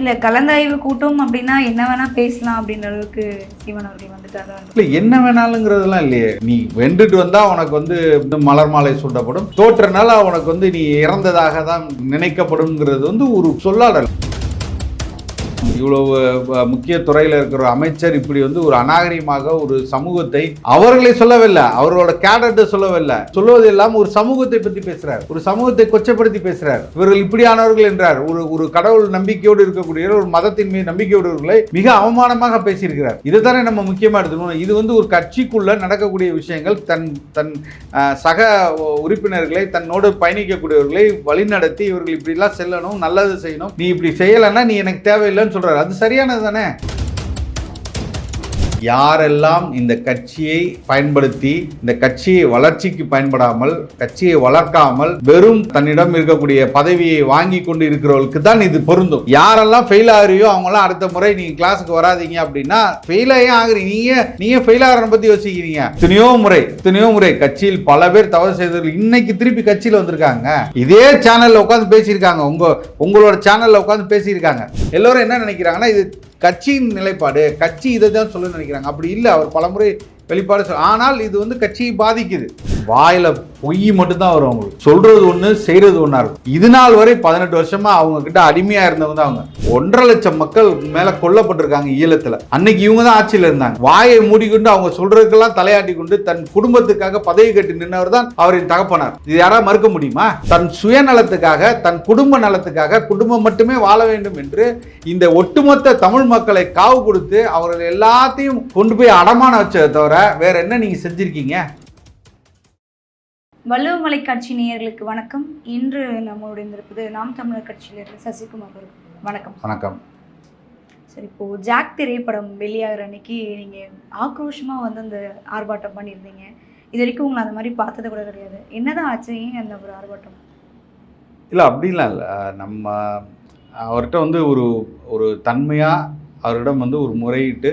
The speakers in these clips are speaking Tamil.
இல்லை கலந்தாய்வு கூட்டம் அப்படின்னா என்ன வேணா பேசலாம் அப்படின்ற அளவுக்கு சீமான் அவர்கள் வந்துட்டாரா? இல்லை என்ன வேணாலுங்கிறதுலாம் இல்லையே. நீ வென்றுட்டு வந்தால் உனக்கு வந்து மலர் மாலை சூட்டப்படும். தோற்றனால உனக்கு வந்து நீ இறந்ததாக தான் நினைக்கப்படும்ங்கிறது வந்து ஒரு சொல்லாடல். இவ்வளவு முக்கிய துறையில் இருக்கிற அமைச்சர் இப்படி வந்து ஒரு அநாகரிகமாக ஒரு சமூகத்தை அவர்களை சொல்லவில்லை அவர்களோட கேடட்டை சொல்லவில்லை. சொல்லுவது எல்லாம் ஒரு சமூகத்தை பற்றி பேசுறார். ஒரு சமூகத்தை கொச்சப்படுத்தி பேசுறார். இவர்கள் இப்படியானவர்கள் என்றார். ஒரு ஒரு கடவுள் நம்பிக்கையோடு இருக்கக்கூடிய ஒரு மதத்தின் மீது நம்பிக்கையோடுவர்களை மிக அவமானமாக பேசியிருக்கிறார். இதுதானே நம்ம முக்கியமாக எடுத்துக்கணும் இது வந்து ஒரு கட்சிக்குள்ள நடக்கக்கூடிய விஷயங்கள். தன் தன் சக உறுப்பினர்களை தன்னோடு பயணிக்கக்கூடியவர்களை வழிநடத்தி இவர்கள் இப்படிலாம் செல்லணும் நல்லது செய்யணும். நீ இப்படி செய்யலைன்னா நீ எனக்கு தேவையில்லை தேவையில்லைன்னு சொல்றாரு. அது சரியானது தானே? யாரெல்லாம் இந்த கட்சியை பயன்படுத்தி இந்த கட்சியை வளர்ச்சிக்கு பயன்படாமல் கட்சியை வளர்க்காமல் வெறும் தன்னிடம் இருக்கக்கூடிய பதவியை வாங்கி கொண்டு இருக்கிறவர்களுக்கு தான் இது பொருந்தும். யாரெல்லாம் ஃபெயில் ஆகுறியோ அவங்களாம் அடுத்த முறை நீங்க கிளாஸுக்கு வராதீங்க அப்படின்னா ஃபெயில் ஆகி ஆகுறீங்க. நீங்க நீங்க ஃபெயில் ஆகிறத பத்தி யோசிக்கிறீங்க. துணியோ முறை துணியோ முறை கட்சியில் பல பேர் தவறு செய்தவர்கள் இன்னைக்கு திருப்பி கட்சியில் வந்திருக்காங்க. இதே சேனல்ல உட்காந்து பேசியிருக்காங்க. உங்க உங்களோட சேனல்ல உட்காந்து பேசியிருக்காங்க. எல்லோரும் என்ன நினைக்கிறாங்கன்னா இது கட்சியின் நிலைப்பாடு கட்சி இதை தான் சொல்ல நினைக்கிறாங்க. அப்படி இல்லை அவர் பலமுறை வெளிப்பாடு சொல் ஆனால் இது வந்து கட்சியை பாதிக்குது. வாயில பொய் மட்டும்தான் வரும் அவங்களுக்கு. சொல்றது ஒண்ணு செய்யறது ஒன்றா இருக்கும். இது நாள் வரை பதினெட்டு வருஷமா அவங்க கிட்ட அடிமையா இருந்தவங்க தான் அவங்க. ஒன்றரை லட்சம் மக்கள் மேல கொல்லப்பட்டிருக்காங்க ஈழத்துல. அன்னைக்கு இவங்க தான் ஆட்சியில் இருந்தாங்க. வாயை மூடிக்கொண்டு அவங்க சொல்றதுக்கெல்லாம் தலையாட்டி கொண்டு தன் குடும்பத்துக்காக பதவி கட்டி நின்றவர் தான் அவரின் தகப்பனார். இது யாரா மறுக்க முடியுமா? தன் சுயநலத்துக்காக தன் குடும்ப நலத்துக்காக குடும்பம் மட்டுமே வாழ வேண்டும் என்று இந்த ஒட்டுமொத்த தமிழ் மக்களை காவு கொடுத்து அவர்கள் எல்லாத்தையும் கொண்டு போய் அடமான வச்சதை தவிர வேற என்ன நீங்க செஞ்சிருக்கீங்க? வள்ளுவமலை கட்சி நேயர்களுக்கு வணக்கம். இன்று நம்மோடு இருந்திருப்பது நாம் தமிழர் கட்சியிலிருந்து சசிகுமார் அவர்கள். வணக்கம். வணக்கம். சரி இப்போ ஜாக் திரைப்படம் வெளியாகிற அன்னைக்கு நீங்க ஆக்ரோஷமா வந்து அந்த ஆர்ப்பாட்டம் பண்ணியிருந்தீங்க. இது வரைக்கும் உங்களை அந்த மாதிரி பார்த்தது கூட கிடையாது. என்னதான் ஆச்சு? ஏன் அந்த ஒரு ஆர்ப்பாட்டம்? இல்லை அப்படிலாம் இல்லை. நம்ம அவர்கிட்ட வந்து ஒரு ஒரு தன்மையாக அவரிடம் வந்து ஒரு முறையிட்டு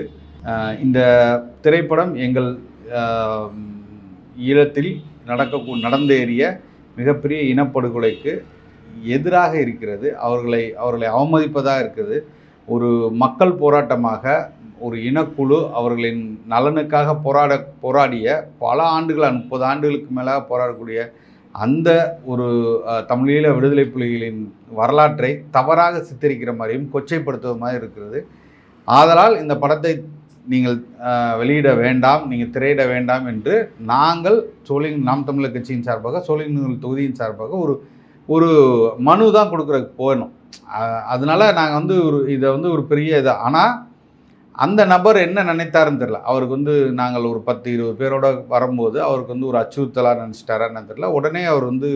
இந்த திரைப்படம் எங்கள் ஈழத்தில் நடக்க நடந்தேறிய மிகப்பெரிய இனப்படுகொலைக்கு எதிராக இருக்கிறது. அவர்களை அவர்களை அவமதிப்பதாக இருக்கிறது ஒரு மக்கள் போராட்டமாக ஒரு இனக்குழு அவர்களின் நலனுக்காக போராட போராடிய பல ஆண்டுகளாக முப்பது ஆண்டுகளுக்கு மேலாக போராடக்கூடிய அந்த ஒரு தமிழீழ விடுதலை புலிகளின் வரலாற்றை தவறாக சித்தரிக்கிற மாதிரியும் கொச்சைப்படுத்துவது மாதிரி இருக்கிறது. ஆதலால் இந்த படத்தை நீங்கள் வெளியிட வேண்டாம் நீங்கள் திரையிட வேண்டாம் என்று நாங்கள் சோழிங் நாம் தமிழர் கட்சியின் சார்பாக சோழிங்கநல்லூர் தொகுதியின் சார்பாக ஒரு ஒரு மனு தான் கொடுக்குறதுக்கு போகணும். அதனால் அதனால நாங்கள் வந்து ஒரு இதை வந்து ஒரு பெரிய இது. ஆனால் அந்த நபர் என்ன நினைத்தாருன்னு தெரில அவருக்கு வந்து நாங்கள் ஒரு பத்து இருபது பேரோட வரும்போது அவருக்கு வந்து ஒரு அச்சுறுத்தலாக நினச்சிட்டாரான்னு தெரில உடனே அவர் வந்து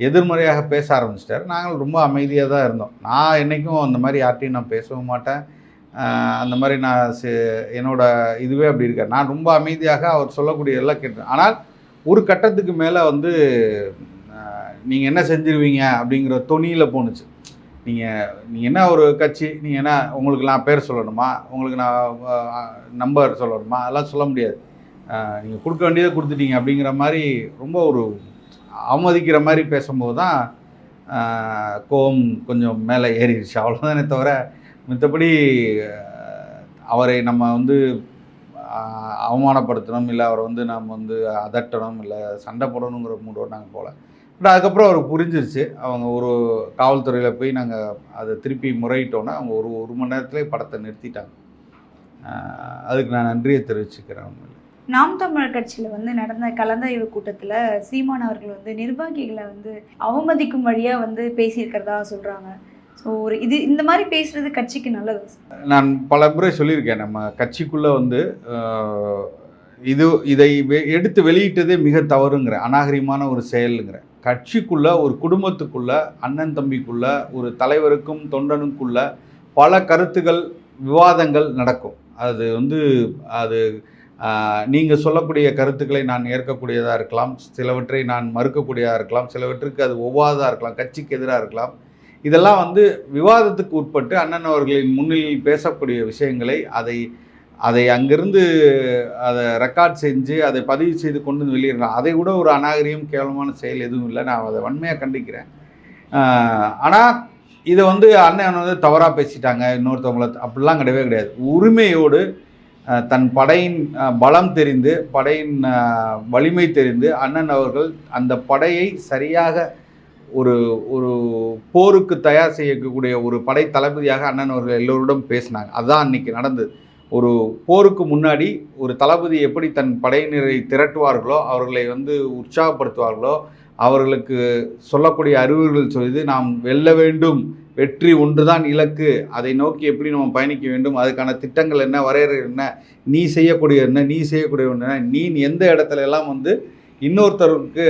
எதிர்மறையாக பேச ஆரம்பிச்சிட்டார். நாங்கள் ரொம்ப அமைதியாக தான் இருந்தோம். நான் என்றைக்கும் அந்த மாதிரி யார்ட்டையும் நான் பேசவும் மாட்டேன். அந்த மாதிரி நான் செ- என்னோட இதுவே அப்படி இருக்கேன் நான் ரொம்ப அமைதியாக அவர் சொல்லக்கூடிய எல்லாம் கேட்டேன். ஆனால் ஒரு கட்டத்துக்கு மேலே வந்து நீங்கள் என்ன செஞ்சிருவீங்க அப்படிங்கிற தொனியில் போணுச்சு. நீங்கள் நீங்கள் என்ன ஒரு கட்சி நீங்கள் என்ன உங்களுக்கு நான் பேர் சொல்லணுமா? உங்களுக்கு நான் நம்பர் சொல்லணுமா? அதெல்லாம் சொல்ல முடியாது. நீங்கள் கொடுக்க வேண்டியதை கொடுத்துட்டீங்க அப்படிங்கிற மாதிரி ரொம்ப ஒரு அவமதிக்கிற மாதிரி பேசும்போது தான் கோபம் கொஞ்சம் மேலே ஏறிடுச்சு. அவ்வளோதானே தவிர மற்றபடி அவரை நம்ம வந்து அவமானப்படுத்தணும் இல்லை அவரை வந்து நம்ம வந்து அதட்டணும் இல்லை சண்டை போடணுங்கிற மூடோடு நாங்கள் போகல பட் அதுக்கப்புறம் அவருக்கு புரிஞ்சிருச்சு. அவங்க ஒரு காவல்துறையில் போய் நாங்கள் அதை திருப்பி முறையிட்டோன்னே அவங்க ஒரு ஒரு மணி நேரத்துலேயே படத்தை நிறுத்திட்டாங்க. அதுக்கு நான் நன்றியை தெரிவிச்சுக்கிறேன் உண்மையிலே. நாம் தமிழர் கட்சியில் வந்து நடந்த கலந்தாய்வு கூட்டத்தில் சீமான் அவர்கள் வந்து நிர்வாகிகளை வந்து அவமதிக்கும் வழியாக வந்து பேசியிருக்கிறதா சொல்கிறாங்க ஸோ ஒரு இது இந்த மாதிரி பேசுறது கட்சிக்கு நல்லது? நான் பல முறை சொல்லியிருக்கேன் நம்ம கட்சிக்குள்ளே வந்து இது இதை வெ- எடுத்து வெளியிட்டதே மிக தவறுங்கிற அநாகரிகமான ஒரு செயலுங்கிற. கட்சிக்குள்ள ஒரு குடும்பத்துக்குள்ள அண்ணன் தம்பிக்குள்ள ஒரு தலைவருக்கும் தொண்டனுக்குள்ள பல கருத்துகள் விவாதங்கள் நடக்கும். அது வந்து அது நீங்கள் சொல்லக்கூடிய கருத்துக்களை நான் ஏற்கக்கூடியதாக இருக்கலாம் சிலவற்றை நான் மறுக்கக்கூடியதாக இருக்கலாம் சிலவற்றுக்கு அது ஒவ்வாததாக இருக்கலாம் கட்சிக்கு எதிராக இருக்கலாம். இதெல்லாம் வந்து விவாதத்துக்கு உட்பட்டு அண்ணன் அவர்களின் முன்னிலையில் பேசக்கூடிய விஷயங்களை அதை அதை அங்கிருந்து அதை ரெக்கார்ட் செஞ்சு அதை பதிவு செய்து கொண்டு வந்து வெளியிடலாம் அதை விட ஒரு அநாகரியம் கேவலமான செயல் எதுவும் இல்லை. நான் அதை வன்மையாக கண்டிக்கிறேன். ஆனால் இதை வந்து அண்ணன் வந்து தவறாக பேசிட்டாங்க. இன்னொருத்தவங்கள அப்படிலாம் கிடையவே கிடையாது. உரிமையோடு தன் படையின் பலம் தெரிந்து படையின் வலிமை தெரிந்து அண்ணன் அவர்கள் அந்த படையை சரியாக ஒரு ஒரு போருக்கு தயார் செய்யக்கூடிய ஒரு படை தளபதியாக அண்ணன் அவர்கள் எல்லோரிடம் பேசினாங்க. அதுதான் அன்றைக்கி நடந்தது. ஒரு போருக்கு முன்னாடி ஒரு தளபதி எப்படி தன் படையினரை திரட்டுவார்களோ அவர்களை வந்து உற்சாகப்படுத்துவார்களோ அவர்களுக்கு சொல்லக்கூடிய அறிவுகள் சொல்லி நாம் வெல்ல வேண்டும். வெற்றி ஒன்றுதான் இலக்கு. அதை நோக்கி எப்படி நம்ம பயணிக்க வேண்டும்? அதுக்கான திட்டங்கள் என்ன? வரையறை என்ன? நீ செய்யக்கூடிய என்ன? நீ செய்யக்கூடிய என்ன? நீ எந்த இடத்துல எல்லாம் வந்து இன்னொருத்தருக்கு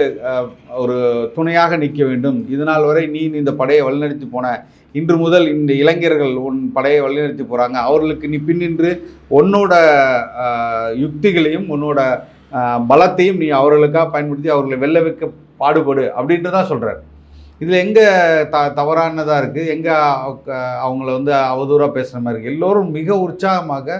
ஒரு துணையாக நிற்க வேண்டும். இதனால் வரை நீ இந்த படையை வழிநடத்தி போன. இன்று முதல் இந்த இளைஞர்கள் உன் படையை வழிநடத்தி போகிறாங்க அவர்களுக்கு நீ பின்னின்று உன்னோட யுக்திகளையும் உன்னோட பலத்தையும் நீ அவர்களுக்காக பயன்படுத்தி அவர்களை வெல்ல வைக்க பாடுபடு அப்படின்ட்டு தான் சொல்கிறார் இதில் எங்கே த தவறானதாக இருக்குது எங்கே அவங்கள வந்து அவதூறாக பேசுகிற மாதிரி இருக்குது எல்லோரும் மிக உற்சாகமாக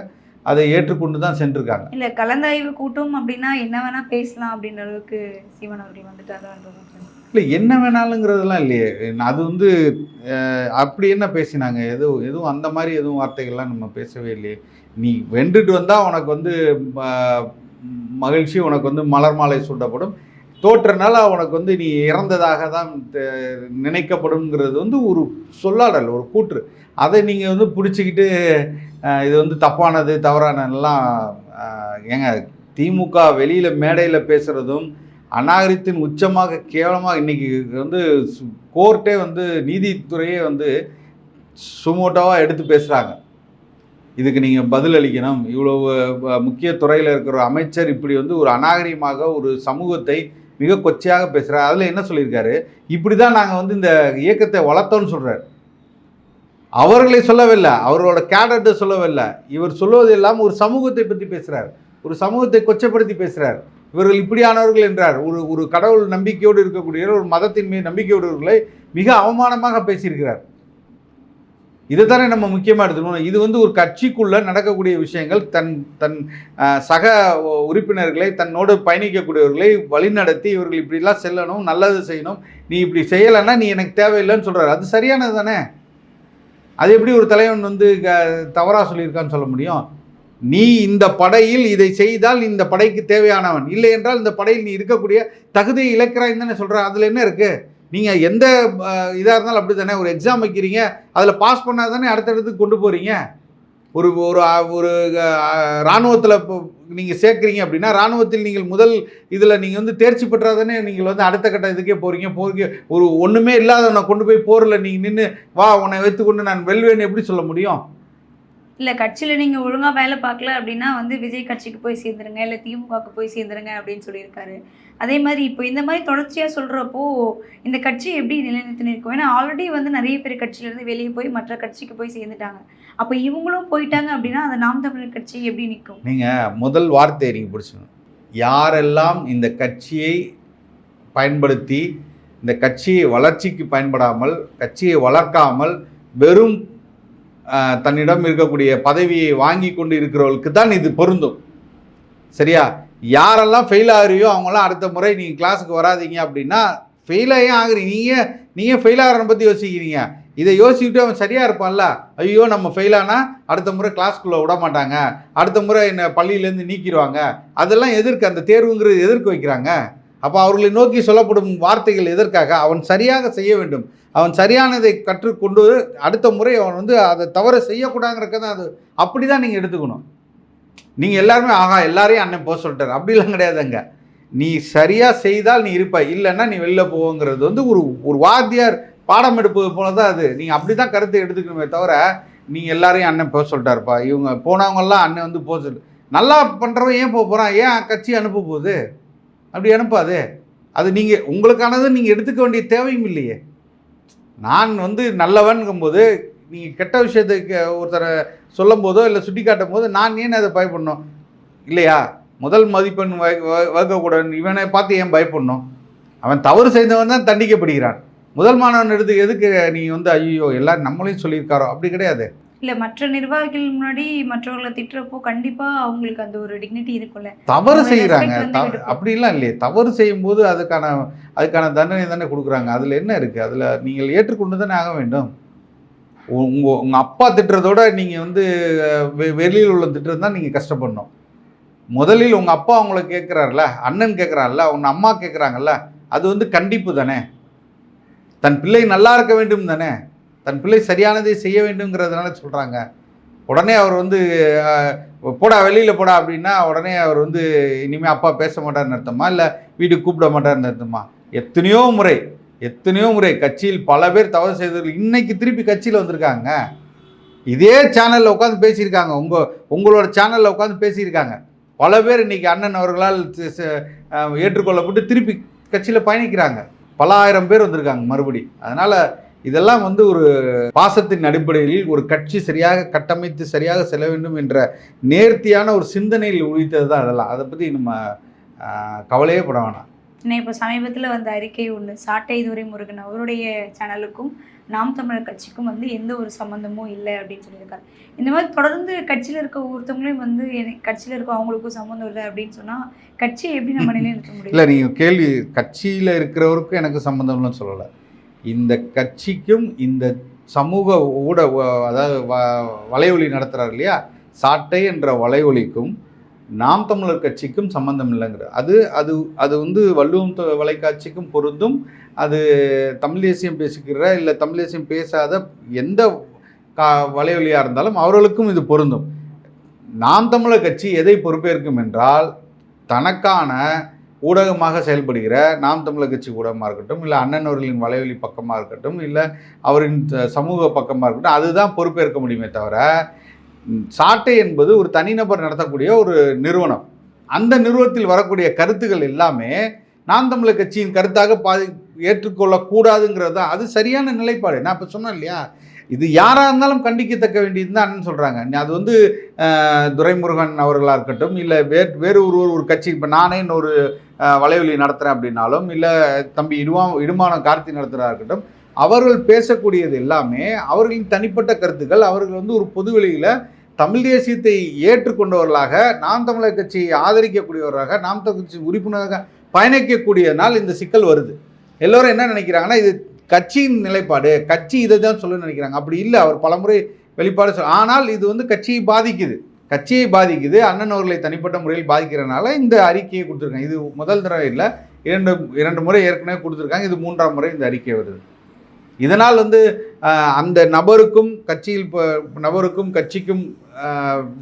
அதை ஏற்றுக்கொண்டு தான் சென்றிருக்காங்க. இல்ல கலந்தாய்வு கூட்டம் அப்படின்னா என்ன வேணா பேசலாம் அப்படின்ற அளவுக்கு சீமான் அவர்கள் வந்துட்டாங்க இல்லை என்ன வேணாலுங்கிறதெல்லாம் இல்லையே. அது வந்து அப்படி என்ன பேசினாங்க? எதுவும் எதுவும் அந்த மாதிரி எதுவும் வார்த்தைகள்லாம் நம்ம பேசவே இல்லையே. நீ வென்றுட்டு வந்தால் உனக்கு வந்து மகிழ்ச்சி உனக்கு வந்து மலர் மாலை சூட்டப்படும். தோற்றனால உனக்கு வந்து நீ இறந்ததாக தான் நினைக்கப்படும்ங்கிறது வந்து ஒரு சொல்லாடல் ஒரு கூற்று. அதை நீங்கள் வந்து பிடிச்சிக்கிட்டு இது வந்து தப்பானது தவறானதெல்லாம் ஏங்க திமுக வெளியில் மேடையில் பேசுகிறதும் அநாகரித்தின் உச்சமாக கேவலமாக இன்னைக்கு வந்து கோர்ட்டே வந்து நீதித்துறையே வந்து சுமோட்டோவாக எடுத்து பேசுகிறாங்க இதுக்கு நீங்கள் பதில் அளிக்கணும். இவ்வளவு முக்கிய துறையில் இருக்கிற அமைச்சர் இப்படி வந்து ஒரு அநாகரிகமாக ஒரு சமூகத்தை மிக கொச்சையாக பேசுகிறார் அதில் என்ன சொல்லியிருக்காரு? இப்படி தான் நாங்கள் வந்து இந்த இயக்கத்தை வளர்த்தோன்னு சொல்கிறார் அவர்களை சொல்லவில்லை அவரோட கேடட்டை சொல்லவில்லை. இவர் சொல்லுவது எல்லாம் ஒரு சமூகத்தை பற்றி பேசுகிறார் ஒரு சமூகத்தை கொச்சப்படுத்தி பேசுகிறார் இவர்கள் இப்படியானவர்கள் என்றார். ஒரு ஒரு கடவுள் நம்பிக்கையோடு இருக்கக்கூடிய ஒரு மதத்தின் மீது நம்பிக்கையோடுவர்களை மிக அவமானமாக பேசியிருக்கிறார். இதைத்தானே நம்ம முக்கியமாக எடுத்துக்கணும் இது வந்து ஒரு கட்சிக்குள்ளே நடக்கக்கூடிய விஷயங்கள். தன் தன் சக உறுப்பினர்களை தன்னோடு பயணிக்கக்கூடியவர்களை வழிநடத்தி இவர்கள் இப்படிலாம் செல்லணும் நல்லது செய்யணும். நீ இப்படி செய்யலைன்னா நீ எனக்கு தேவையில்லைன்னு சொல்கிறார் அது சரியானது தானே? அது எப்படி ஒரு தலைவன் வந்து தவறாக சொல்லியிருக்கான்னு சொல்ல முடியும்? நீ இந்த படையில் இதை செய்தால் இந்த படைக்கு தேவையானவன். இல்லை என்றால் இந்த படையில் நீ இருக்கக்கூடிய தகுதியை இழக்கிறாய் தானே சொல்கிற அதில் என்ன இருக்குது நீங்கள் எந்த இதாக இருந்தாலும் அப்படி தானே ஒரு எக்ஸாம் வைக்கிறீங்க அதில் பாஸ் பண்ணால் தானே அடுத்தடுத்து கொண்டு போகிறீங்க ஒரு ஒரு ஒரு இராணுவத்தில் இப்போ நீங்கள் சேர்க்குறீங்க அப்படின்னா இராணுவத்தில் நீங்கள் முதல் இதில் நீங்கள் வந்து தேர்ச்சி பெற்றாதானே நீங்கள் வந்து அடுத்த கட்ட இதுக்கே போகிறீங்க போகிறீங்க ஒரு ஒன்றுமே இல்லாதவனை கொண்டு போய் போரில் நீங்கள் நின்று வா உன்னை வைத்துக்கொண்டு நான் வெல்வேன்னு எப்படி சொல்ல முடியும்? இல்லை கட்சியில் நீங்கள் ஒழுங்காக வேலை பார்க்கல அப்படின்னா வந்து விஜய் கட்சிக்கு போய் சேர்ந்துருங்க இல்லை திமுகவுக்கு போய் சேர்ந்துருங்க அப்படின்னு சொல்லியிருக்காரு. அதே மாதிரி இப்போ இந்த மாதிரி தொடர்ச்சியாக சொல்கிறப்போ இந்த கட்சி எப்படி நிலைநிறுத்தி நிற்கும் ஏன்னா ஆல்ரெடி வந்து நிறைய பேர் கட்சியிலேருந்து வெளியே போய் மற்ற கட்சிக்கு போய் சேர்ந்துட்டாங்க. அப்போ இவங்களும் போயிட்டாங்க அப்படின்னா அந்த நாம் தமிழர் கட்சி எப்படி நிற்கும்? நீங்கள் முதல் வார்த்தை நீங்கள் பிடிச்சணும் யாரெல்லாம் இந்த கட்சியை பயன்படுத்தி இந்த கட்சியை வளர்ச்சிக்கு பயன்படாமல் கட்சியை வளர்க்காமல் வெறும் தன்னிடம் இருக்கக்கூடிய பதவியை வாங்கி கொண்டு இருக்கிறவர்களுக்கு தான் இது பொருந்தும். சரியா? யாரெல்லாம் ஃபெயில் ஆகுறியோ அவங்களாம் அடுத்த முறை நீங்கள் கிளாஸுக்கு வராதீங்க அப்படின்னா ஃபெயில் ஆகுறீங்க நீங்கள் நீங்கள் ஃபெயில் ஆகிறத பற்றி யோசிக்கிறீங்க. இதை யோசிச்சுட்டு அவன் சரியாக இருப்பான்ல? ஐயோ நம்ம ஃபெயில் ஆனால் அடுத்த முறை கிளாஸ்க்குள்ளே விட மாட்டாங்க. அடுத்த முறை என்னை பள்ளியிலேருந்து நீக்கிடுவாங்க. அதெல்லாம் எதிர்க்கு அந்த தேர்வுங்கிறது எதிர்க்க வைக்கிறாங்க. அப்போ அவர்களை நோக்கி சொல்லப்படும் வார்த்தைகள் எதற்காக? அவன் சரியாக செய்ய வேண்டும். அவன் சரியானதை கற்றுக்கொண்டு அடுத்த முறை அவன் வந்து அதை தவற செய்யக்கூடாதுங்கிறக்க தான் அது. அப்படி தான் நீங்கள் எடுத்துக்கணும். நீங்கள் எல்லாருமே ஆஹா எல்லாரையும் அண்ணன் போக சொல்லிட்டார். அப்படிலாம் கிடையாதுங்க. நீ சரியாக செய்தால் நீ இருப்பாய் இல்லைன்னா நீ வெளில போவோங்கிறது வந்து ஒரு ஒரு வாத்தியார் பாடம் எடுப்பது போல தான் அது. நீங்கள் அப்படி தான் கருத்தை எடுத்துக்கணுமே தவிர நீங்கள் எல்லாரையும் அண்ணன் போக சொல்லிட்டாருப்பா. இவங்க போனவங்கெல்லாம் அண்ணன் வந்து போக சொல்லு. நல்லா பண்ணுறவன் ஏன் போக போகிறான் ஏன் கட்சி அனுப்ப போகுது? அப்படி அனுப்பாது. அது நீங்கள் உங்களுக்கானது நீங்கள் எடுத்துக்க வேண்டிய தேவையும் இல்லையே. நான் வந்து நல்லவன்கும்போது நீங்கள் கெட்ட விஷயத்துக்கு ஒருத்தரை சொல்லும் போதோ இல்லை சுட்டி காட்டும் போது நான் ஏன் அதை பயப்படணும்? இல்லையா? முதல் மதிப்பெண் வகுக்கக்கூடாது இவனை பார்த்து ஏன் பயப்படணும்? அவன் தவறு செய்தவன் தான் தண்டிக்கப்படுகிறான். முதல் மாணவன் எடுத்து எதுக்கு நீ வந்து ஐயோ எல்லாரும் நம்மளையும் சொல்லியிருக்காரோ? அப்படி கிடையாது. இல்ல மற்ற நிர்வாகிகள் முன்னாடி மற்றவர்களை திட்டுறப்போ கண்டிப்பா அவங்களுக்கு அந்த ஒரு டிக்னிட்டி இருக்கும்ல. தவறு செய்கிறாங்க. அப்படிலாம் இல்லையே. தவறு செய்யும்போது அதுக்கான அதுக்கான தண்டனை தானே கொடுக்குறாங்க. அதில் என்ன இருக்குது அதில் நீங்கள் ஏற்றுக்கொண்டு தானே ஆக வேண்டும். உங்கள் உங்கள் அப்பா திட்டுறதோட நீங்கள் வந்து வெ- வெளியில் உள்ள திட்டுறது தான் நீங்கள் கஷ்டப்படணும். முதலில் உங்கள் அப்பா உங்களை கேட்குறாருல அண்ணன் கேட்குறாருல உங்கள் அம்மா கேட்குறாங்கல்ல அது வந்து கண்டிப்பு தானே? தன் பிள்ளை நல்லா இருக்க வேண்டும் தானே? தன் பிள்ளை சரியானதை செய்ய வேண்டும்ங்கிறதுனால சொல்கிறாங்க உடனே அவர் வந்து போடா வெளியில் போடா அப்படின்னா உடனே அவர் வந்து இனிமேல் அப்பா பேச மாட்டார்னு அர்த்தமா? இல்லை வீட்டுக்கு கூப்பிட மாட்டார்னு அர்த்தமா? எத்தனையோ முறை எத்தனையோ முறை கட்சியில் பல பேர் தவறு செய்தவர்கள் இன்னைக்கு திருப்பி கட்சியில் வந்திருக்காங்க. இதே சேனலில் உட்காந்து பேசியிருக்காங்க. உங்கள் உங்களோட சேனலில் உட்காந்து பேசியிருக்காங்க. பல பேர் இன்னைக்கு அண்ணன் அவர்களால் ஏற்றுக்கொள்ளப்பட்டு திருப்பி கட்சியில் பயணிக்கிறாங்க. பல ஆயிரம் பேர் வந்திருக்காங்க மறுபடி. அதனால் இதெல்லாம் வந்து ஒரு பாசத்தின் அடிப்படையில் ஒரு கட்சி சரியாக கட்டமைத்து சரியாக செல்ல வேண்டும் என்ற நேர்த்தியான ஒரு சிந்தனையில் உழித்தது தான் அதெல்லாம். அதை பற்றி நம்ம கவலையே பட வேணாம். ஏன்னா இப்போ சமீபத்தில் வந்த அறிக்கை ஒன்று சாட்டை துரை முருகன் அவருடைய சேனலுக்கும் நாம் தமிழர் கட்சிக்கும் வந்து எந்த ஒரு சம்மந்தமும் இல்லை அப்படின்னு சொல்லியிருக்காரு. இந்த மாதிரி தொடர்ந்து கட்சியில் இருக்க ஒருத்தவங்களையும் வந்து கட்சியில் இருக்க அவங்களுக்கும் சம்மந்தம் இல்லை அப்படின்னு சொன்னால் கட்சியை எப்படி நம்ம நிலைநிறுத்த முடியும்? இல்லை நீங்கள் கேள்வி கட்சியில் இருக்கிறவருக்கும் எனக்கு சம்மந்தம்னு சொல்லலை. இந்த கட்சிக்கும் இந்த சமூக ஊட அதாவது வ வலையொலி நடத்துகிறார் இல்லையா? சாட்டை என்ற வலையொலிக்கும் நாம் தமிழர் கட்சிக்கும் சம்பந்தம் இல்லைங்கிற அது அது அது வந்து வள்ளுவம் தொ- வலைக்காட்சிக்கும் பொருந்தும். அது தமிழ் தேசியம் பேசுகிற இல்லை தமிழ் தேசியம் பேசாத எந்த கா வலையொலியாக இருந்தாலும் அவர்களுக்கும் இது பொருந்தும். நாம் தமிழர் கட்சி எதை பொறுப்பேற்கும் என்றால் தனக்கான ஊடகமாக செயல்படுகிற நாம் தமிழர் கட்சி ஊடகமாக இருக்கட்டும் இல்லை அண்ணன் அவர்களின் பக்கமாக இருக்கட்டும் இல்லை அவரின் சமூக பக்கமாக இருக்கட்டும் அதுதான் பொறுப்பேற்க முடியுமே தவிர சாட்டை என்பது ஒரு தனிநபர் நடத்தக்கூடிய ஒரு நிறுவனம். அந்த நிறுவனத்தில் வரக்கூடிய கருத்துக்கள் எல்லாமே நாம் தமிழர் கட்சியின் கருத்தாக பாதி ஏற்றுக்கொள்ளக்கூடாதுங்கிறது தான். அது சரியான நிலைப்பாடு. நான் இப்போ சொன்னேன் இல்லையா? இது யாராக இருந்தாலும் கண்டிக்கத்தக்க வேண்டியது தான் அண்ணன் சொல்கிறாங்க அது வந்து துரைமுருகன் அவர்களாக இருக்கட்டும் இல்லை வேறு வேறு ஒரு ஒரு கட்சி இப்போ நானே இன்னொரு வலைவலி நடத்துகிறேன் அப்படின்னாலும் இல்லை தம்பி இடுவா இடுமானம் கார்த்தி நடத்துகிறா இருக்கட்டும் அவர்கள் பேசக்கூடியது எல்லாமே அவர்களின் தனிப்பட்ட கருத்துக்கள். அவர்கள் வந்து ஒரு பொதுவெளியில் தமிழ் தேசியத்தை ஏற்றுக்கொண்டவர்களாக நாம் தமிழர் கட்சியை ஆதரிக்கக்கூடியவர்களாக நாம் தமிழ் கட்சி உறுப்பினராக பயணிக்கக்கூடியதனால் இந்த சிக்கல் வருது. எல்லோரும் என்ன நினைக்கிறாங்கன்னா இது கட்சியின் நிலைப்பாடு கட்சி இதை தான் சொல்ல நினைக்கிறாங்க. அப்படி இல்லை அவர் பலமுறை வெளிப்பாடு சொல் ஆனால் இது வந்து கட்சியை பாதிக்குது. கட்சியை பாதிக்குது அண்ணன் அவர்களை தனிப்பட்ட முறையில் பாதிக்கிறதுனால இந்த அறிக்கையை கொடுத்துருக்காங்க. இது முதல் தடவை இல்லை இரண்டு இரண்டு முறை ஏற்கனவே கொடுத்துருக்காங்க. இது மூன்றாம் முறை இந்த அறிக்கை வருது. இதனால் வந்து அந்த நபருக்கும் கட்சியில் நபருக்கும் கட்சிக்கும்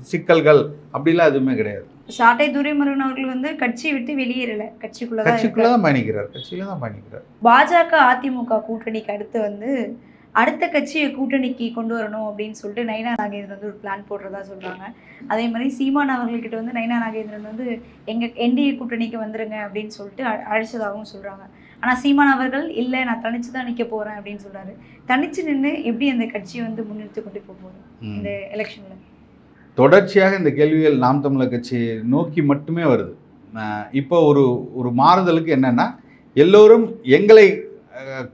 சிக்கல்கள் அப்படிலாம் எதுவுமே கிடையாது. சாட்டை துரைமுருகன் அவர்கள் வந்து கட்சியை விட்டு வெளியேறல. கட்சிக்குள்ள கட்சிக்குள்ளே. தான் பயணிக்கிறார். கட்சியில தான் பயணிக்கிறார். பாஜக அதிமுக கூட்டணிக்கு அடுத்து வந்து அடுத்த கட்சியை கூட்டணிக்கு கொண்டு வரணும் அப்படின்னு சொல்லிட்டு நைனா நாகேந்திரன் வந்து ஒரு பிளான் போடுறதா சொல்றாங்க. அதே மாதிரி சீமான் அவர்கள்கிட்ட வந்து நைனா நாகேந்திரன் வந்து எங்க என்டிஏ கூட்டணிக்கு வந்துருங்க அப்படின்னு சொல்லிட்டு அழ- அழைச்சதாகவும் சொல்றாங்க. ஆனா சீமான் அவர்கள் இல்லை நான் தனிச்சு தான் நிக்க போறேன் அப்படின்னு சொல்றாரு. தனிச்சு நின்று எப்படி அந்த கட்சியை வந்து முன்னிறுத்தி கொண்டு போக போறோம் ம். இந்த எலெக்ஷன்ல தொடர்ச்சியாக இந்த கேள்விகள் நாம் தமிழர் கட்சியை நோக்கி மட்டுமே வருது. இப்போ ஒரு ஒரு மாறுதலுக்கு என்னென்னா எல்லோரும் எங்களை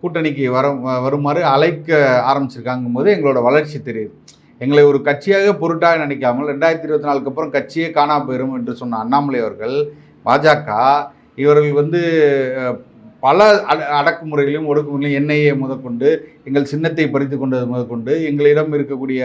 கூட்டணிக்கு வர வ- வருமாறு அழைக்க ஆரம்பிச்சிருக்காங்கும் போது எங்களோட வளர்ச்சி தெரியுது. எங்களை ஒரு கட்சியாக பொருட்டாக நினைக்காமல் ரெண்டாயிரத்தி இருபத்தி நாலுக்கு அப்புறம் கட்சியே காணா போயிடும் என்று சொன்ன அண்ணாமலை அவர்கள் பாஜக இவர்கள் வந்து பல அட அடக்குமுறைகளையும் ஒடுக்குமுறைகளையும் என்ஐஏ முதற்கொண்டு எங்கள் சின்னத்தை பறித்து கொண்டது முதற்கொண்டு எங்களிடம் இருக்கக்கூடிய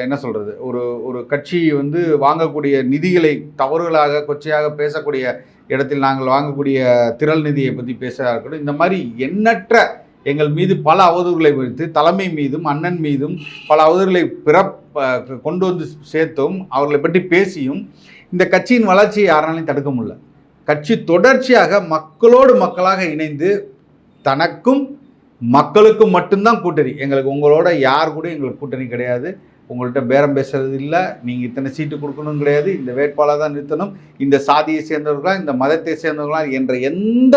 என்ன சொல்கிறது ஒரு ஒரு கட்சி வந்து வாங்கக்கூடிய நிதிகளை தவறுகளாக கொச்சையாக பேசக்கூடிய இடத்தில் நாங்கள் வாங்கக்கூடிய திரள் நிதியை பற்றி பேசுகிறா இருக்கட்டும் இந்த மாதிரி எண்ணற்ற எங்கள் மீது பல அவதூறுகளை வைத்து தலைமை மீதும் அண்ணன் மீதும் பல அவதூறுகளை பிறப்ப கொண்டு வந்து சேர்த்தும் அவர்களை பற்றி பேசியும் இந்த கட்சியின் வளர்ச்சியை யாராலையும் தடுக்க முடியல. கட்சி தொடர்ச்சியாக மக்களோடு மக்களாக இணைந்து தனக்கும் மக்களுக்கும் மட்டும்தான் கூட்டணி. எங்களுக்கு உங்களோட யார் கூட எங்களுக்கு கூட்டணி கிடையாது. உங்கள்கிட்ட பேரம் பேசுறது இல்லை. நீங்கள் இத்தனை சீட்டு கொடுக்கணும் கிடையாது. இந்த வேட்பாளர் தான் நிறுத்தணும். இந்த சாதியை சேர்ந்தவர்களா இந்த மதத்தை சேர்ந்தவர்களா என்ற எந்த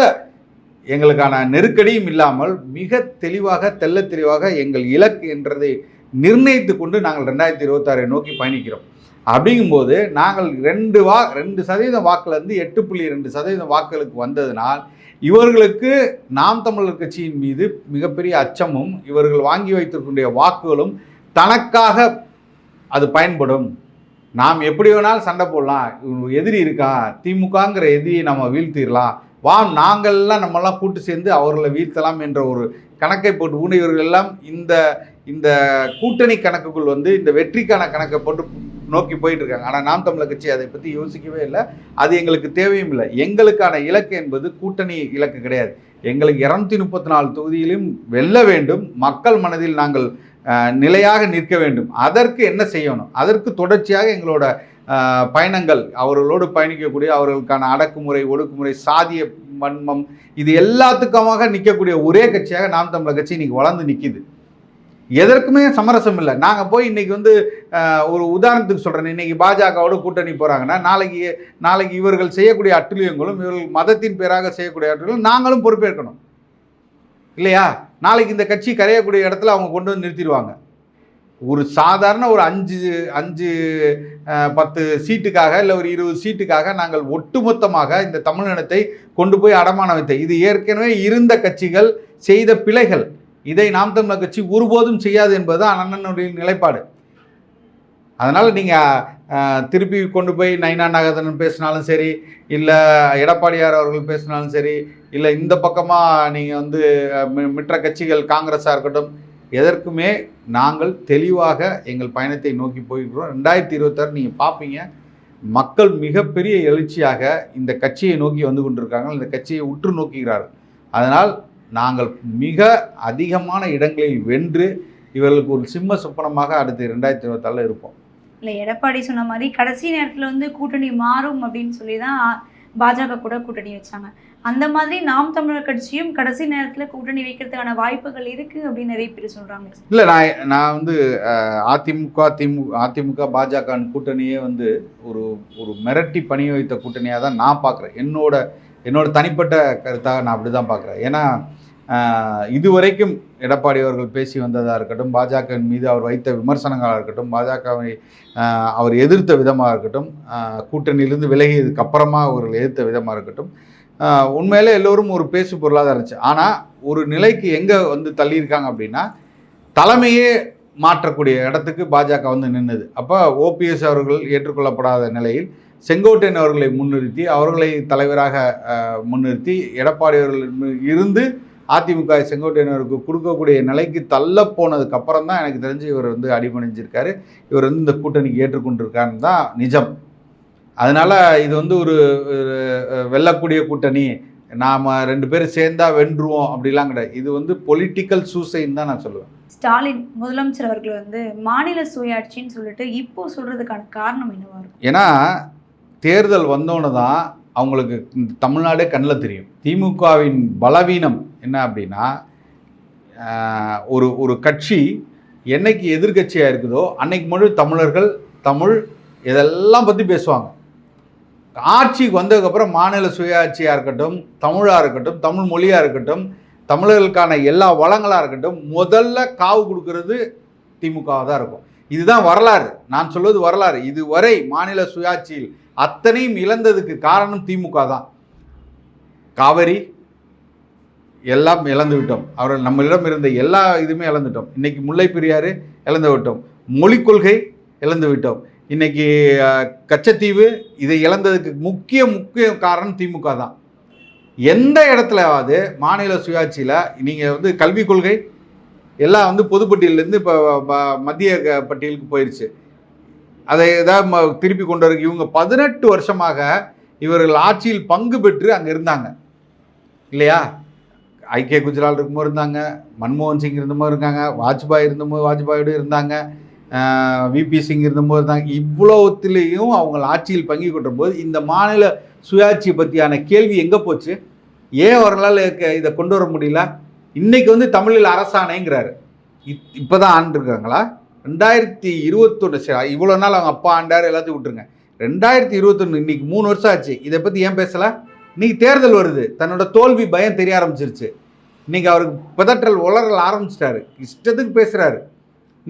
எங்களுக்கான நெருக்கடியும் இல்லாமல் மிக தெளிவாக தெள்ள தெளிவாக எங்கள் இலக்கு என்றதை நிர்ணயித்து கொண்டு நாங்கள் ரெண்டாயிரத்தி இருபத்தாறை நோக்கி பயணிக்கிறோம். அப்படிங்கும்போது நாங்கள் ரெண்டு வா ரெண்டு சதவீதம் வாக்குலேருந்து எட்டு புள்ளி ரெண்டு சதவீதம் வாக்குகளுக்கு வந்ததினால் இவர்களுக்கு நாம் தமிழர் கட்சியின் மீது மிகப்பெரிய அச்சமும் இவர்கள் வாங்கி வைத்திருக்கின்ற வாக்குகளும் தனக்காக அது பயன்படும். நாம் எப்படி வேணாலும் சண்டை போடலாம். எதிரி இருக்கா? திமுகங்கிற எதிரியை நம்ம வீழ்த்திடலாம். வா நாங்கள்லாம் நம்மெல்லாம் கூட்டு சேர்ந்து அவர்களை வீழ்த்தலாம் என்ற ஒரு கணக்கை போட்டு ஊன இவர்கள் எல்லாம் இந்த இந்த கூட்டணி கணக்குக்குள் வந்து இந்த வெற்றிக்கான கணக்கை போட்டு நோக்கி போயிட்டு இருக்காங்க ஆனால் நாம் தமிழர் கட்சி அதை பற்றி யோசிக்கவே இல்லை. அது எங்களுக்கு தேவையும் இல்லை. எங்களுக்கான இலக்கு என்பது கூட்டணி இலக்கு கிடையாது. எங்களுக்கு இரநூத்தி முப்பத்தி நாலு தொகுதியிலும் வெல்ல வேண்டும். மக்கள் மனதில் நாங்கள் நிலையாக நிற்க வேண்டும். அதற்கு என்ன செய்யணும்? அதற்கு தொடர்ச்சியாக எங்களோட பயணங்கள் அவர்களோடு பயணிக்கக்கூடிய அவர்களுக்கான அடக்குமுறை ஒடுக்குமுறை சாதிய வன்மம் இது எல்லாத்துக்குமாக நிற்கக்கூடிய ஒரே கட்சியாக நாம் தமிழர் கட்சி இன்னைக்கு வளர்ந்து நிற்கிது எதற்குமே சமரசம் இல்லை. நாங்கள் போய் இன்றைக்கி வந்து ஒரு உதாரணத்துக்கு சொல்கிறேன் இன்றைக்கி பாஜகவோட கூட்டணி போகிறாங்கன்னா நாளைக்கு நாளைக்கு இவர்கள் செய்யக்கூடிய அட்டுழியங்களும் இவர்கள் மதத்தின் பேராக செய்யக்கூடிய அட்டுழியங்களும் நாங்களும் பொறுப்பேற்கணும். இல்லையா? நாளைக்கு இந்த கட்சி கரையக்கூடிய இடத்துல அவங்க கொண்டு வந்து நிறுத்திடுவாங்க. ஒரு சாதாரண ஒரு அஞ்சு அஞ்சு பத்து சீட்டுக்காக இல்லை ஒரு இருபது சீட்டுக்காக நாங்கள் ஒட்டுமொத்தமாக இந்த தமிழினத்தை கொண்டு போய் அடமான வைத்த இது ஏற்கனவே இருந்த கட்சிகள் செய்த பிழைகள். இதை நாம் தமிழர் கட்சி ஒருபோதும் செய்யாது என்பது தான் அண்ணனுடைய நிலைப்பாடு. அதனால் நீங்கள் திருப்பி கொண்டு போய் நைனா நாகதனன் பேசினாலும் சரி இல்லை எடப்பாடியார் அவர்கள் பேசினாலும் சரி இல்லை இந்த பக்கமாக நீங்கள் வந்து மி- மற்ற கட்சிகள் காங்கிரஸாக இருக்கட்டும் எதற்குமே நாங்கள் தெளிவாக எங்கள் பயணத்தை நோக்கி போய்கிறோம் ரெண்டாயிரத்தி இருபத்தாறு நீங்கள் பார்ப்பீங்க மக்கள் மிகப்பெரிய எழுச்சியாக இந்த கட்சியை நோக்கி வந்து கொண்டிருக்காங்க இந்த கட்சியை உற்று நோக்குகிறார்கள். அதனால் நாங்கள் மிக அதிகமான இடங்களில் வென்று இவர்களுக்கு ஒரு சிம்ம சொப்பனமாக அடுத்து ரெண்டாயிரத்தி இருபத்தாறில் இருப்போம். இல்லை எடப்பாடி சொன்ன மாதிரி கடைசி நேரத்தில் வந்து கூட்டணி மாறும் அப்படின்னு சொல்லி தான் பாஜக கூட கூட்டணி வச்சாங்க. அந்த மாதிரி நாம் தமிழர் கட்சியும் கடைசி நேரத்தில் கூட்டணி வைக்கிறதுக்கான வாய்ப்புகள் இருக்குது அப்படின்னு நிறைய பேர் சொல்கிறாங்க இல்லை நான் நான் வந்து அதிமுக திமுக அதிமுக பாஜக கூட்டணியே வந்து ஒரு ஒரு மிரட்டி பணிய வைத்த கூட்டணியாக தான் நான் பார்க்குறேன். என்னோட என்னோட தனிப்பட்ட கருத்தாக நான் அப்படி தான் பார்க்குறேன். ஏன்னா இதுவரைக்கும் எடப்பாடி அவர்கள் பேசி வந்ததாக இருக்கட்டும் பாஜகவின் மீது அவர் வைத்த விமர்சனங்களாக இருக்கட்டும் பாஜகவை அவர் எதிர்த்த விதமாக இருக்கட்டும் கூட்டணியிலிருந்து விலகியதுக்கு அப்புறமா அவர்கள் எதிர்த்த விதமாக இருக்கட்டும் உண்மையிலே எல்லோரும் ஒரு பேசு பொருளாக தான் இருந்துச்சு. ஆனால் ஒரு நிலைக்கு எங்கே வந்து தள்ளியிருக்காங்க அப்படின்னா தலைமையே மாற்றக்கூடிய இடத்துக்கு பாஜக வந்து நின்றுது அப்போ ஓபிஎஸ் அவர்கள் ஏற்றுக்கொள்ளப்படாத நிலையில் செங்கோட்டையன் அவர்களை முன்னிறுத்தி அவர்களை தலைவராக முன்னிறுத்தி எடப்பாடி அவர்கள் இருந்து அதிமுக செங்கோட்டையன் அவருக்கு கொடுக்கக்கூடிய நிலைக்கு தள்ள போனதுக்கு அப்புறம் தான் எனக்கு தெரிஞ்சு இவர் வந்து அடிபணிஞ்சிருக்காரு. இவர் வந்து இந்த கூட்டணிக்கு ஏற்றுக்கொண்டிருக்காருன்னு தான் நிஜம். அதனால இது வந்து ஒரு வெல்லக்கூடிய கூட்டணி. நாம் ரெண்டு பேரும் சேர்ந்தா வென்றுவோம் அப்படிலாம் கிடையாது. இது வந்து பொலிட்டிக்கல் சூசைன்னு தான் நான் சொல்லுவேன். ஸ்டாலின் முதலமைச்சர் அவர்கள் வந்து மாநில சுயாட்சின்னு சொல்லிட்டு இப்போ சொல்றதுக்கான காரணம் என்னவா இருக்கும்? ஏன்னா தேர்தல் வந்தோன்னு தான் அவங்களுக்கு தமிழ்நாடே கண்ணில் தெரியும். திமுகவின் பலவீனம் என்ன அப்படின்னா ஒரு ஒரு கட்சி என்னைக்கு எதிர்க்கட்சியாக இருக்குதோ அன்னைக்கு முழு தமிழர்கள் தமிழ் இதெல்லாம் பற்றி பேசுவாங்க. ஆட்சிக்கு வந்ததுக்கப்புறம் மாநில சுயாட்சியாக இருக்கட்டும் தமிழாக இருக்கட்டும் தமிழ் மொழியாக இருக்கட்டும் தமிழர்களுக்கான எல்லா வளங்களாக இருக்கட்டும் முதல்ல காவு கொடுக்கறது திமுகவாக தான் இருக்கும். இதுதான் வரலாறு. நான் சொல்வது வரலாறு. இதுவரை மாநில சுயாட்சியில் அத்தனையும் இழந்ததுக்கு காரணம் திமுக தான் காவிரி எல்லாம் இழந்து விட்டோம். அவர்கள் நம்மளிடம் இருந்த எல்லா இதுவுமே இழந்துட்டோம் இன்னைக்கு முல்லை பெரியாறு இழந்து விட்டோம். மொழிக் கொள்கை இழந்து விட்டோம். இன்னைக்கு கச்சத்தீவு இதை இழந்ததுக்கு முக்கிய முக்கிய காரணம் திமுக தான். எந்த இடத்துலயாவது மாநில சுயாட்சியில் நீங்கள் வந்து கல்விக் கொள்கை எல்லாம் வந்து பொதுப்பட்டியலேருந்து இப்போ மத்திய க- பட்டியலுக்கு போயிடுச்சு அதை ஏதாவது திருப்பி கொண்டு வர இவங்க பதினெட்டு வருஷமாக இவர்கள் ஆட்சியில் பங்கு பெற்று அங்கே இருந்தாங்க. இல்லையா? ஐக்கிய குஜ்ரால் இருக்கும்போது இருந்தாங்க மன்மோகன் சிங் இருந்தபோது இருக்காங்க வாஜ்பாய் இருந்தபோது வாஜ்பாயோடு இருந்தாங்க விபி சிங் இருந்தபோது இருந்தாங்க. இவ்வளோத்துலேயும் அவங்க ஆட்சியில் பங்கு கொண்டும்போது இந்த மாநில சுயாட்சி பற்றியான கேள்வி எங்கே போச்சு? ஏன் அவர்களால் க- இதை கொண்டு வர முடியல? இன்றைக்கி வந்து தமிழில் அரசாணைங்கிறாரு. இப் இப்போ தான் ஆண்டிருக்காங்களா ரெண்டாயிரத்தி இருபத்தொன்று சரி இவ்வளோ நாள் அவங்க அப்பா ஆண்டார் எல்லாத்தையும் விட்டுருங்க. ரெண்டாயிரத்தி இருபத்தொன்று இன்னைக்கு மூணு வருஷம் ஆச்சு. இதை பற்றி ஏன் பேசலை? இன்னைக்கு தேர்தல் வருது. தன்னோட தோல்வி பயம் தெரிய ஆரம்பிச்சிருச்சு. இன்னைக்கு அவருக்கு பதற்றல் உளறல் ஆரம்பிச்சிட்டாரு. இஷ்டத்துக்கு பேசுகிறாரு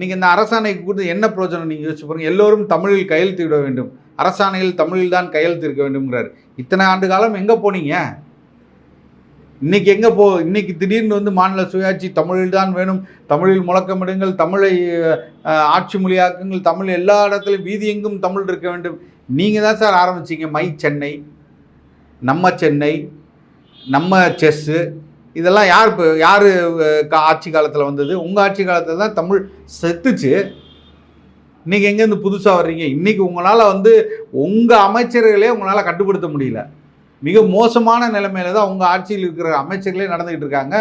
நீங்கள் இந்த அரசாணைக்கு கொடுத்து என்ன பிரயோஜனம் நீங்கள் யோசிச்சு பாருங்க. எல்லோரும் தமிழில் கையெழுத்து விட வேண்டும். அரசாணையில் தமிழில் தான் கையெழுத்து இருக்க வேண்டும்ங்கிறாரு. இத்தனை ஆண்டு காலம் எங்கே போனீங்க? இன்னைக்கு எங்கே போ இன்னைக்கு திடீர்னு வந்து மாநில சுயாட்சி தமிழில் தான் வேணும். தமிழில் முழக்கமிடுங்கள் தமிழை ஆட்சி மொழியாக்குங்கள் தமிழ் எல்லா இடத்துலையும் வீதி எங்கும் தமிழ் இருக்க வேண்டும். நீங்கள் தான் சார் ஆரம்பிச்சீங்க. மை சென்னை. நம்ம சென்னை நம்ம செஸ்ஸு இதெல்லாம் யார் இப்போ யார் ஆட்சி காலத்தில் வந்தது? உங்கள் ஆட்சி காலத்தில் தான் தமிழ் செத்துச்சு. இன்னைக்கு எங்கேருந்து புதுசாக வர்றீங்க? இன்றைக்கி உங்களால் வந்து உங்கள் அமைச்சர்களே உங்களால் கட்டுப்படுத்த முடியல. மிக மோசமான நிலைமையில தான் உங்கள் ஆட்சியில் இருக்கிற அமைச்சர்களே நடந்துக்கிட்டு இருக்காங்க.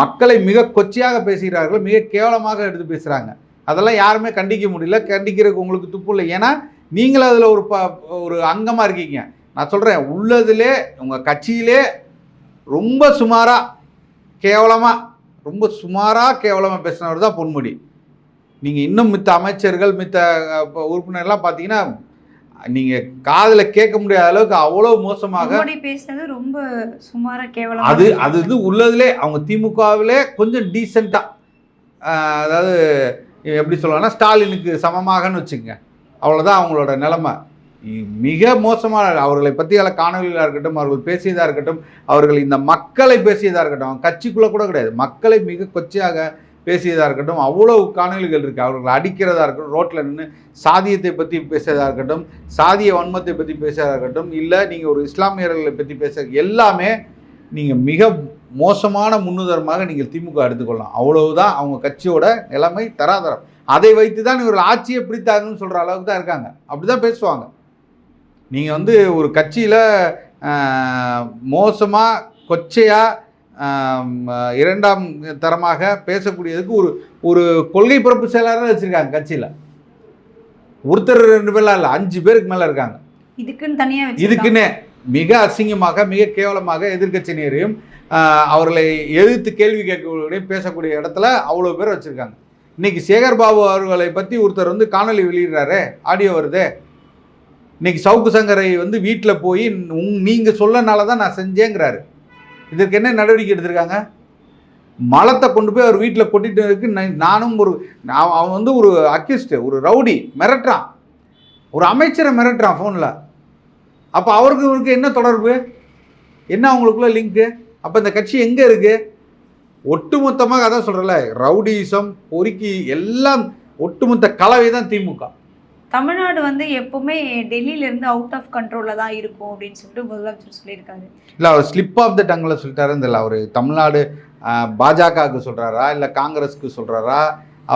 மக்களை மிக கொச்சையாக பேசுகிறார்கள் மிக கேவலமாக எடுத்து பேசுகிறாங்க அதெல்லாம் யாருமே கண்டிக்க முடியல. கண்டிக்கிறதுக்கு உங்களுக்கு துப்பு இல்லை. ஏன்னா நீங்களும் அதில் ஒரு ப ஒரு அங்கமாக இருக்கீங்க. நான் சொல்கிறேன் உள்ளதிலே உங்கள் கட்சியிலே ரொம்ப சுமாராக கேவலமாக ரொம்ப சுமாராக கேவலமாக பேசினவர் தான் பொன்முடி. நீங்கள் இன்னும் மித்த அமைச்சர்கள் மித்த உறுப்பினர்லாம் பார்த்தீங்கன்னா நீங்கள் காதில் கேட்க முடியாத அளவுக்கு அவ்வளோ மோசமாக பேசுனது ரொம்ப சுமாரா கேவலம் அது அது இது உள்ளதுலே அவங்க திமுகவிலே கொஞ்சம் டீசெண்டாக அதாவது எப்படி சொல்லலாம்னா ஸ்டாலினுக்கு சமமாகன்னு வச்சுக்கங்க. அவ்வளோதான் அவங்களோட நிலைமை. மிக மோசமான அவர்களை பற்றியால காணொலியாக இருக்கட்டும் அவர்கள் பேசியதாக இருக்கட்டும் அவர்கள் இந்த மக்களை பேசியதாக இருக்கட்டும் கட்சிக்குள்ளே கூட கிடையாது. மக்களை மிக கொச்சையாக பேசியதாக இருக்கட்டும் அவ்வளவு காணொலிகள் இருக்குது அவர்கள் அடிக்கிறதா இருக்கட்டும் ரோட்டில் நின்று சாதியத்தை பற்றி பேசியதாக இருக்கட்டும் சாதிய வன்மத்தை பற்றி பேசியதாக இருக்கட்டும் இல்லை நீங்கள் ஒரு இஸ்லாமியர்களை பற்றி பேச எல்லாமே நீங்கள் மிக மோசமான முன்னுதாரணமாக நீங்கள் திமுக எடுத்துக்கொள்ளலாம். அவ்வளவுதான் அவங்க கட்சியோட நிலைமை தராதரம். அதை வைத்து தான் இவர்கள் ஆட்சியை பிடித்தாங்கன்னு சொல்கிற அளவுக்கு தான் இருக்காங்க. அப்படி தான் பேசுவாங்க. நீங்கள் வந்து ஒரு கட்சியில் மோசமாக கொச்சையாக இரண்டாம் தரமாக பேசக்கூடியதுக்கு ஒரு ஒரு கொள்கை பிறப்பு செயலாளர் வச்சுருக்காங்க கட்சியில். ஒருத்தர் ரெண்டு பேர்லாம் இல்லை அஞ்சு பேருக்கு மேலே இருக்காங்க. இதுக்குன்னு தனியா வச்சு இதுக்குன்னே மிக அசிங்கமாக மிக கேவலமாக எதிர்க்கட்சியினரையும் ஆஹ், அவர்களை எதிர்த்து கேள்வி கேட்கக்கூடியவர்களையும் பேசக்கூடிய இடத்துல அவ்வளோ பேர் வச்சுருக்காங்க. இன்னைக்கு சேகர் பாபு அவர்களை பற்றி ஒருத்தர் வந்து காணொலி வெளியிடுறாரு ஆடியோ வருது. இன்னைக்கு சவுக்கு சங்கரை வந்து வீட்டில் போய் உங் நீங்கள் சொல்லனால தான் நான் செஞ்சேங்கிறாரு. இதற்கு என்ன நடவடிக்கை எடுத்திருக்காங்க? மலத்தை கொண்டு போய் அவர் வீட்டில் கொட்டிட்டு இருக்கு நானும் ஒரு நான் அவன் வந்து ஒரு அக்யூஸ்டு ஒரு ரவுடி மிரட்டுறான். ஒரு அமைச்சரை மிரட்டுறான் ஃபோனில் அப்போ அவருக்கு இவருக்கு என்ன தொடர்பு? என்ன அவங்களுக்குள்ள லிங்க்கு அப்போ இந்த கட்சி எங்கே இருக்கு? ஒட்டுமொத்தமாக அதான் சொல்கிறல ரவுடிசம் பொறுக்கி எல்லாம் ஒட்டுமொத்த கலவை தான் திமுக. தமிழ்நாடு வந்து எப்பவுமே டெல்லியில இருந்து அவுட் ஆஃப் கண்ட்ரோல்ல தான் இருக்கும் அப்படின்னு சொல்லிட்டு முதலமைச்சர் சொல்லியிருக்காரு. இல்லை அவர் ஸ்லிப் ஆஃப் த டங்கில் சொல்லிட்டாரு. இல்லை அவர் தமிழ்நாடு பாஜகவுக்கு சொல்கிறாரா இல்லை காங்கிரஸுக்கு சொல்கிறாரா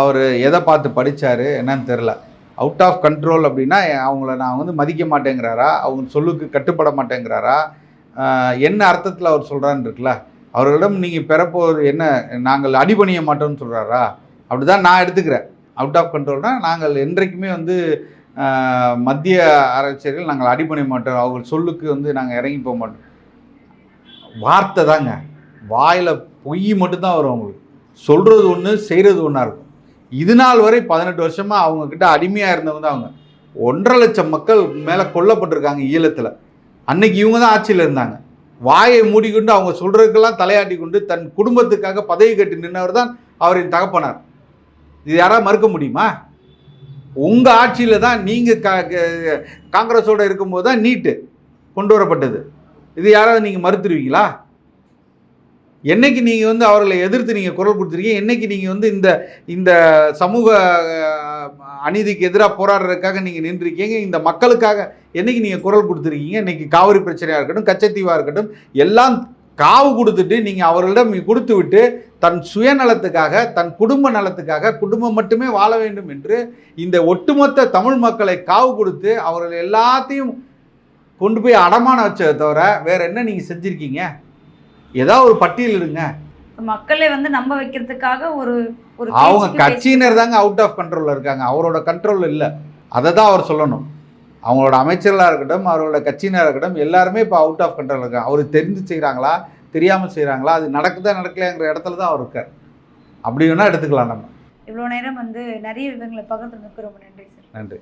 அவர் எதை பார்த்து படிச்சாரு என்னன்னு தெரில அவுட் ஆஃப் கண்ட்ரோல் அப்படின்னா அவங்கள நான் வந்து மதிக்க மாட்டேங்கிறாரா அவங்க சொல்லுக்கு கட்டுப்பட மாட்டேங்கிறாரா என்ன அர்த்தத்தில் அவர் சொல்கிறான்னு இருக்குல்ல. அவர்களிடம் நீங்கள் பெறப்போவது என்ன நாங்கள் அடிபணிய மாட்டோம்னு சொல்கிறாரா அப்படி தான் நான் எடுத்துக்கிறேன். அவுட் ஆஃப் கண்ட்ரோல்னால் நாங்கள் என்றைக்குமே வந்து மத்திய அரசியர்கள் நாங்கள் அடிபணிய மாட்டோம். அவங்க சொல்லுக்கு வந்து நாங்கள் இறங்கி போக மாட்டோம். வார்த்தை தாங்க. வாயில் பொய் மட்டும்தான் வரும் அவங்களுக்கு. சொல்கிறது ஒன்று செய்கிறது ஒன்றா இருக்கும். இது நாள் வரை பதினெட்டு வருஷமாக அவங்கக்கிட்ட அடிமையாக இருந்தவங்க தான் அவங்க. ஒன்றரை லட்சம் மக்கள் மேலே கொல்லப்பட்டிருக்காங்க ஈழத்தில். அன்னைக்கு இவங்க தான் ஆட்சியில் இருந்தாங்க. வாயை மூடிக்கொண்டு அவங்க சொல்கிறதுக்கெல்லாம் தலையாட்டி கொண்டு தன் குடும்பத்துக்காக பதவி கட்டி நின்றவர் தான் அவரின் தகப்பனார். இது யாராவது மறுக்க முடியுமா? உங்கள் ஆட்சியில் தான் நீங்கள் கா காங்கிரஸோடு இருக்கும்போது தான் நீட்டு கொண்டு வரப்பட்டது. இது யாராவது நீங்கள் மறுத்துருவீங்களா? என்னைக்கு நீங்கள் வந்து அவர்களை எதிர்த்து நீங்கள் குரல் கொடுத்துருக்கீங்க? என்னைக்கு நீங்கள் வந்து இந்த இந்த சமூக அநீதிக்கு எதிராக போராடுறதுக்காக நீங்கள் நின்றுருக்கீங்க? இந்த மக்களுக்காக என்னைக்கு நீங்கள் குரல் கொடுத்துருக்கீங்க? இன்னைக்கு காவிரி பிரச்சனையாக இருக்கட்டும் கச்சத்தீவாக இருக்கட்டும் எல்லாம் காவு கொடுத்துட்டு நீங்கள் அவர்களிடம் கொடுத்து விட்டு தன் சுயநலத்துக்காக தன் குடும்ப நலத்துக்காக குடும்பம் மட்டுமே வாழ வேண்டும் என்று இந்த ஒட்டுமொத்த தமிழ் மக்களை காவு கொடுத்து அவர்கள் எல்லாத்தையும் கொண்டு போய் அடமானம் வச்சதை தவிர வேற என்ன நீங்கள் செஞ்சுருக்கீங்க? ஏதாவது ஒரு பட்டியல் இடுங்க மக்களை வந்து நம்ப வைக்கிறதுக்காக ஒரு ஒரு அவங்க கட்சியினர் தாங்க அவுட் ஆஃப் கண்ட்ரோலில் இருக்காங்க. அவரோட கண்ட்ரோல் இல்லை. அதை தான் அவர் சொல்லணும். அவங்களோட அமைச்சர்களாக இருக்கட்டும் அவரோட கட்சியினராக இருக்கட்டும் எல்லாருமே இப்போ அவுட் ஆஃப் கண்ட்ரோல் இருக்காங்க. அவர் தெரிஞ்சு செய்கிறாங்களா தெரியாமல் செய்கிறாங்களா அது நடக்குதா நடக்கலையாங்கிற இடத்துல தான் அவர் இருக்கார். அப்படி வேணால் எடுத்துக்கலாம் நம்ம. இவ்வளோ நேரம் வந்து நிறைய விதங்களை பகிர்ந்ததுக்கு ரொம்ப நன்றி சார். நன்றி.